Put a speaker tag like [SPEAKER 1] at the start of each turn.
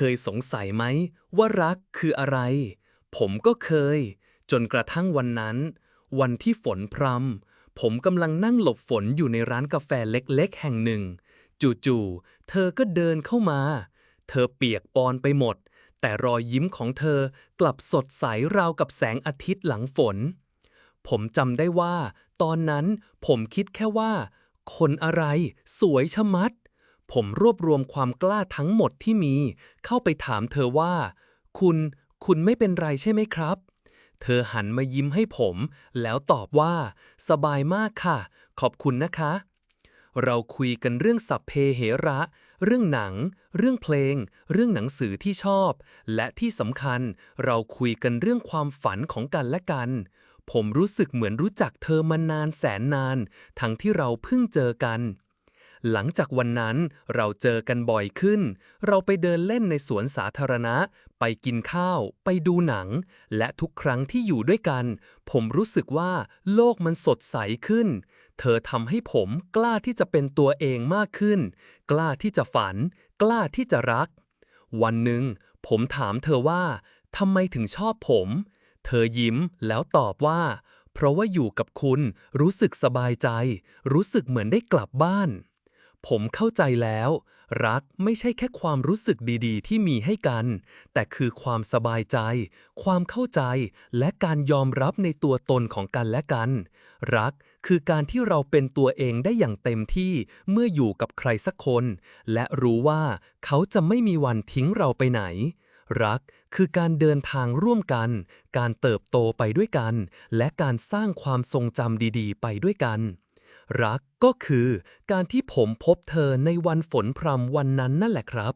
[SPEAKER 1] เคยสงสัยไหมว่ารักคืออะไร ผมก็เคย จนกระทั่งวันนั้น วันที่ฝนพรำผมกำลังนั่งหลบฝนอยู่ในร้านกาแฟเล็กๆ แห่งหนึ่ง จู่ๆ เธอก็เดินเข้ามา เธอเปียกปอนไปหมด แต่รอยยิ้มของเธอกลับสดใสราวกับแสงอาทิตย์หลังฝน ผมจำได้ว่า ตอนนั้นผมคิดแค่ว่า คนอะไร สวยชะมัด ผมรวบรวมความกล้าทั้งหมดที่มี เข้าไปถามเธอว่า คุณ คุณไม่เป็นไรใช่ไหมครับ เธอหันมายิ้มให้ผม แล้วตอบว่า สบายมากค่ะ ขอบคุณนะคะ เราคุยกันเรื่องสัพเพเหระ เรื่องหนัง เรื่องเพลง เรื่องหนังสือที่ชอบ และที่สำคัญ เราคุยกันเรื่องความฝันของกันและกัน ผมรู้สึกเหมือนรู้จักเธอมานานแสนนาน ทั้งที่เราเพิ่งเจอกัน หลังจากวันนั้นเราเจอกันบ่อยขึ้น เราไปเดินเล่นในสวนสาธารณะ ไปกินข้าว ไปดูหนัง และทุกครั้งที่อยู่ด้วยกัน ผมรู้สึกว่าโลกมันสดใสขึ้น เธอทำให้ผมกล้าที่จะเป็นตัวเองมากขึ้น กล้าที่จะฝัน กล้าที่จะรัก วันหนึ่ง ผมถามเธอว่าทำไมถึงชอบผม เธอยิ้มแล้วตอบว่า เพราะว่าอยู่กับคุณรู้สึกสบายใจ รู้สึกเหมือนได้กลับบ้าน ผมเข้าใจแล้ว รักไม่ใช่แค่ความรู้สึกดีๆ ที่มีให้กัน แต่คือความสบายใจ ความเข้าใจ และการยอมรับในตัวตนของกันและกัน รักคือการที่เราเป็นตัวเองได้อย่างเต็มที่เมื่ออยู่กับใครสักคน และรู้ว่าเขาจะไม่มีวันทิ้งเราไปไหน รักคือการเดินทางร่วมกัน การเติบโตไปด้วยกัน และการสร้างความทรงจำดี ๆ ไปด้วยกัน รักก็คือการที่ผมพบเธอในวันฝนพรำวันนั้นนั่นแหละครับ